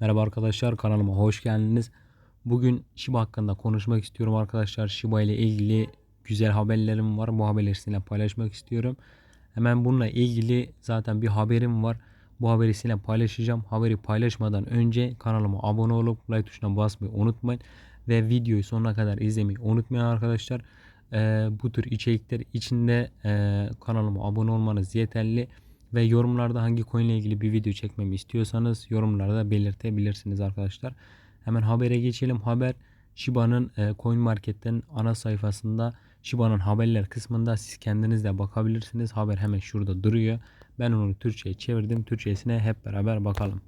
Merhaba arkadaşlar kanalıma hoş geldiniz. Bugün Shiba hakkında konuşmak istiyorum arkadaşlar. Shiba ile ilgili güzel haberlerim var. Bu haberleri sizinle paylaşmak istiyorum. Hemen bununla ilgili zaten bir haberim var. Bu haberi sizinle paylaşacağım. Haberi paylaşmadan önce kanalıma abone olup like tuşuna basmayı unutmayın. Ve videoyu sonuna kadar izlemeyi unutmayın arkadaşlar. Ee, bu tür içerikler içinde e, kanalıma abone olmanız yeterli. Ve yorumlarda hangi coin ile ilgili bir video çekmemi istiyorsanız yorumlarda belirtebilirsiniz arkadaşlar. Hemen habere geçelim. Haber Shiba'nın e, Coin Market'ten ana sayfasında Shiba'nın haberler kısmında siz kendiniz de bakabilirsiniz. Haber hemen şurada duruyor. Ben onu Türkçe'ye çevirdim. Türkçesine hep beraber bakalım.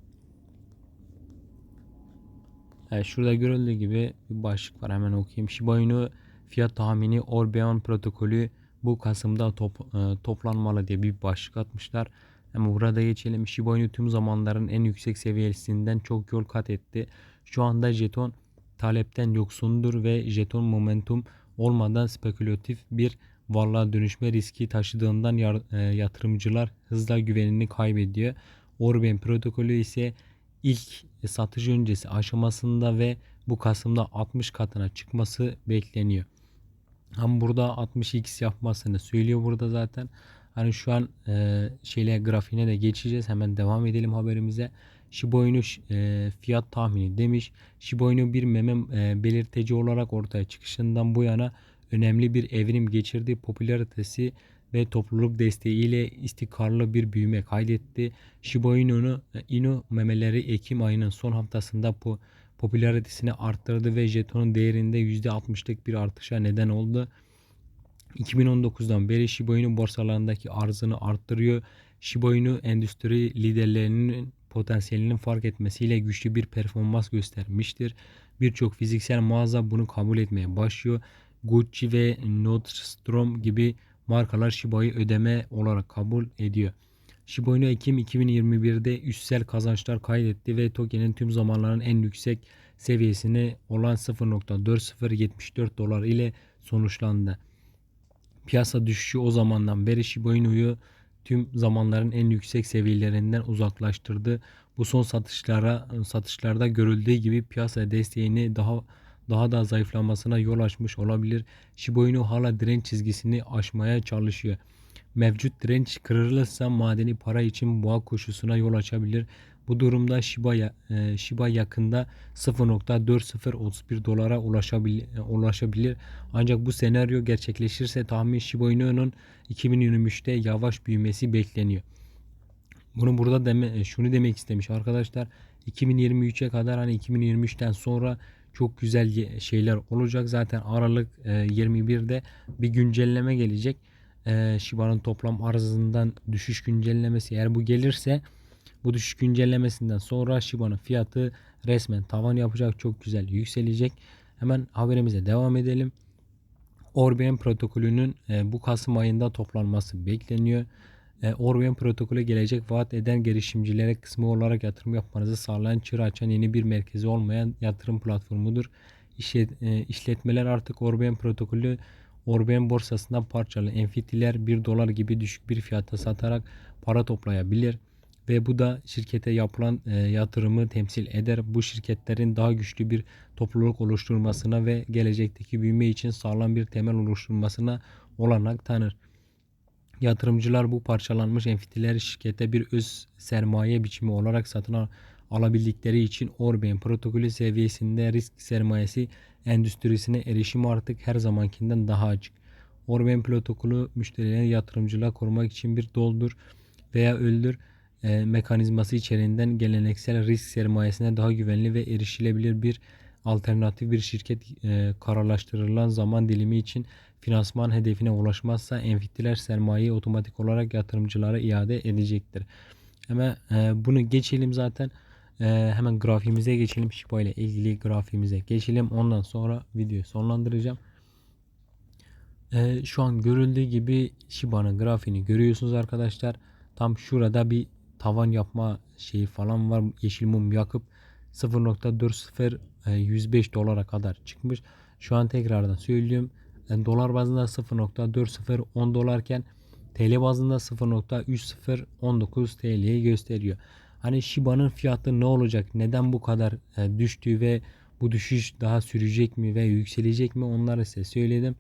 Evet, şurada görüldüğü gibi bir başlık var. Hemen okuyayım. Shiba Inu fiyat tahmini Orbeon protokolü bu Kasım'da top, e, toplanmalı diye bir başlık atmışlar. Ama burada geçelim. Shiba tüm zamanların en yüksek seviyesinden çok yol kat etti. Şu anda jeton talepten yoksundur ve jeton momentum olmadan spekülatif bir varlığa dönüşme riski taşıdığından e, yatırımcılar hızla güvenini kaybediyor. Orben protokolü ise ilk satış öncesi aşamasında ve bu Kasım'da 60 katına çıkması bekleniyor. Ama burada 60x yapmasını söylüyor burada zaten. Hani şu an e, şeyle grafiğine de geçeceğiz. Hemen devam edelim haberimize. Shiba Inu e, fiyat tahmini demiş. Shiba Inu bir meme e, belirteci olarak ortaya çıkışından bu yana önemli bir evrim geçirdi. Popülaritesi ve topluluk desteğiyle istikrarlı bir büyüme kaydetti. Shiba Inu'nu Inu memeleri Ekim ayının son haftasında bu popülaritesini arttırdı ve jetonun değerinde %60'lık bir artışa neden oldu. 2019'dan beri Shiba Inu borsalarındaki arzını arttırıyor. Shiba Inu endüstri liderlerinin potansiyelinin fark etmesiyle güçlü bir performans göstermiştir. Birçok fiziksel mağaza bunu kabul etmeye başlıyor. Gucci ve Nordstrom gibi markalar Shiba'yı ödeme olarak kabul ediyor. Shiba Inu Ekim 2021'de üstsel kazançlar kaydetti ve tokenin tüm zamanların en yüksek seviyesini olan 0.4074 dolar ile sonuçlandı. Piyasa düşüşü o zamandan beri Shiba Inu'yu tüm zamanların en yüksek seviyelerinden uzaklaştırdı. Bu son satışlara satışlarda görüldüğü gibi piyasa desteğini daha daha da zayıflamasına yol açmış olabilir. Shiba Inu hala direnç çizgisini aşmaya çalışıyor. Mevcut direnç kırılırsa madeni para için boğa koşusuna yol açabilir. Bu durumda Shiba, e, Shiba yakında 0.4031 dolara ulaşabilir, ulaşabilir. Ancak bu senaryo gerçekleşirse tahmin Shiba Inu'nun 2023'te yavaş büyümesi bekleniyor. Bunu burada deme, e, şunu demek istemiş arkadaşlar. 2023'e kadar hani 2023'ten sonra çok güzel şeyler olacak. Zaten Aralık 21'de e, bir güncelleme gelecek. Shiba'nın toplam arzından düşüş güncellemesi eğer bu gelirse bu düşüş güncellemesinden sonra Shiba'nın fiyatı resmen tavan yapacak. Çok güzel yükselecek. Hemen haberimize devam edelim. Orbian protokolünün e, bu Kasım ayında toplanması bekleniyor. E, Orbian protokolü gelecek vaat eden girişimcilere kısmı olarak yatırım yapmanızı sağlayan çığır açan yeni bir merkezi olmayan yatırım platformudur. E, işletmeler artık Orbian protokolü Orbian borsasından parçalı enfitiler 1 dolar gibi düşük bir fiyata satarak para toplayabilir ve bu da şirkete yapılan e, yatırımı temsil eder. Bu şirketlerin daha güçlü bir topluluk oluşturmasına ve gelecekteki büyüme için sağlam bir temel oluşturmasına olanak tanır. Yatırımcılar bu parçalanmış enfitileri şirkete bir öz sermaye biçimi olarak satın alabildikleri için Orben protokolü seviyesinde risk sermayesi endüstrisine erişim artık her zamankinden daha açık. Orben protokolü müşterilerin yatırımcılığa korumak için bir doldur veya öldür e, mekanizması içeriğinden geleneksel risk sermayesine daha güvenli ve erişilebilir bir alternatif bir şirket e, kararlaştırılan zaman dilimi için finansman hedefine ulaşmazsa enfittiler sermayeyi otomatik olarak yatırımcılara iade edecektir. Hemen e, bunu geçelim zaten. E, hemen grafiğimize geçelim. Shiba ile ilgili grafiğimize geçelim. Ondan sonra videoyu sonlandıracağım. Şu an görüldüğü gibi Shiba'nın grafiğini görüyorsunuz arkadaşlar. Tam şurada bir tavan yapma şeyi falan var. Yeşil mum yakıp 0.40 105 e, dolara kadar çıkmış. Şu an tekrardan söylüyorum. Yani dolar bazında 0.40 10 dolarken TL bazında 0.3019 TL'yi gösteriyor. Hani Shiba'nın fiyatı ne olacak? Neden bu kadar e, düştü ve bu düşüş daha sürecek mi ve yükselecek mi? Onları size söyledim.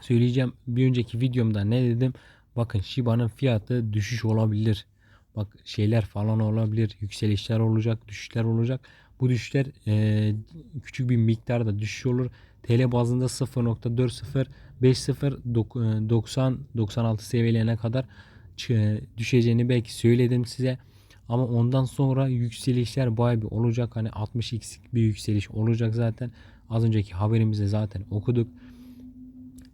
Söyleyeceğim. Bir önceki videomda ne dedim? Bakın Shiba'nın fiyatı düşüş olabilir. Bak şeyler falan olabilir. Yükselişler olacak, düşüşler olacak. Bu düşüşler e, küçük bir miktarda düşüş olur. TL bazında 0.40 50 90 96 seviyelerine kadar düşeceğini belki söyledim size. Ama ondan sonra yükselişler bayağı bir olacak. Hani 60x'lik bir yükseliş olacak zaten. Az önceki haberimizde zaten okuduk.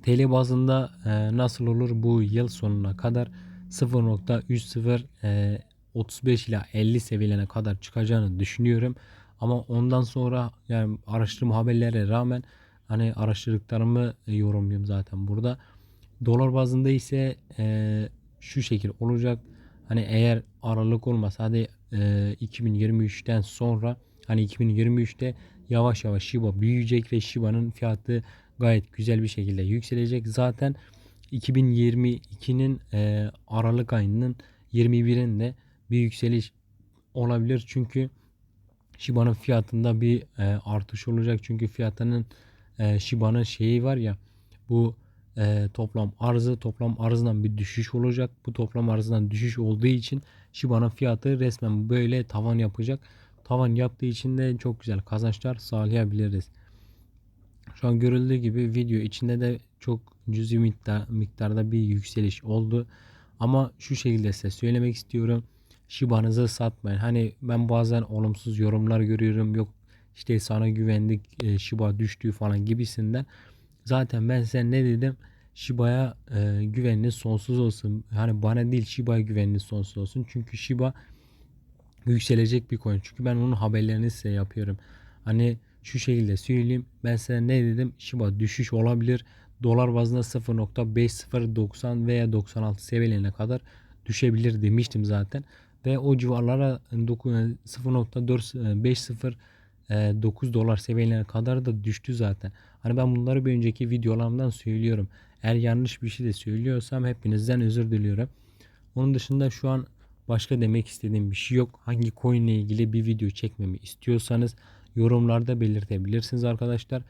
TL bazında e, nasıl olur bu yıl sonuna kadar 0.30 e, 35 ila 50 seviyelerine kadar çıkacağını düşünüyorum. Ama ondan sonra yani araştırma haberlere rağmen hani araştırdıklarımı yorumluyorum zaten burada. Dolar bazında ise e, şu şekil olacak. Hani eğer aralık olmasa hadi e, 2023'ten sonra hani 2023'te yavaş yavaş Shiba büyüyecek ve Shiba'nın fiyatı gayet güzel bir şekilde yükselecek. Zaten 2022'nin e, Aralık ayının 21'inde bir yükseliş olabilir. Çünkü Shiba'nın fiyatında bir e, artış olacak. Çünkü fiyatının e, Shiba'nın şeyi var ya bu e, toplam arzı toplam arzdan bir düşüş olacak. Bu toplam arzdan düşüş olduğu için Shiba'nın fiyatı resmen böyle tavan yapacak. Tavan yaptığı için de çok güzel kazançlar sağlayabiliriz. Şu an görüldüğü gibi video içinde de çok cüzi miktar, miktarda bir yükseliş oldu. Ama şu şekilde size söylemek istiyorum. Shiba'nızı satmayın. Hani ben bazen olumsuz yorumlar görüyorum. Yok işte sana güvendik e, Shiba düştü falan gibisinden. Zaten ben size ne dedim? Shiba'ya e, güveniniz sonsuz olsun. Hani bana değil Shiba'ya güveniniz sonsuz olsun. Çünkü Shiba yükselecek bir coin. Çünkü ben onun haberlerini size yapıyorum. Hani şu şekilde söyleyeyim. Ben size ne dedim? Shiba düşüş olabilir. Dolar bazında 0.5090 veya 96 seviyelerine kadar düşebilir demiştim zaten. Ve o civarlara 0.450 9 dolar seviyelerine kadar da düştü zaten. Hani ben bunları bir önceki videolarımdan söylüyorum. Eğer yanlış bir şey de söylüyorsam hepinizden özür diliyorum. Onun dışında şu an başka demek istediğim bir şey yok. Hangi coin ile ilgili bir video çekmemi istiyorsanız yorumlarda belirtebilirsiniz arkadaşlar.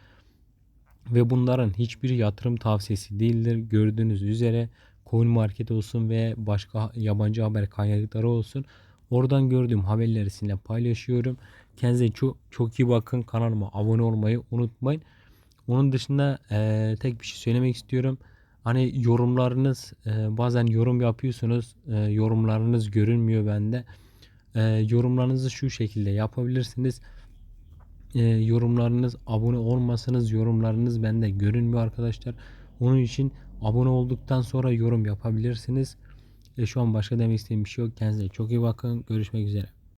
Ve bunların hiçbir yatırım tavsiyesi değildir. Gördüğünüz üzere coin market olsun ve başka yabancı haber kaynakları olsun. Oradan gördüğüm haberleri sizinle paylaşıyorum. Kendinize çok, çok iyi bakın. Kanalıma abone olmayı unutmayın. Onun dışında e, tek bir şey söylemek istiyorum. Hani yorumlarınız e, bazen yorum yapıyorsunuz. E, yorumlarınız görünmüyor bende. E, yorumlarınızı şu şekilde yapabilirsiniz. E, yorumlarınız abone olmasanız yorumlarınız bende görünmüyor arkadaşlar. Onun için abone olduktan sonra yorum yapabilirsiniz. E, şu an başka demek istediğim bir şey yok. Kendinize çok iyi bakın. Görüşmek üzere.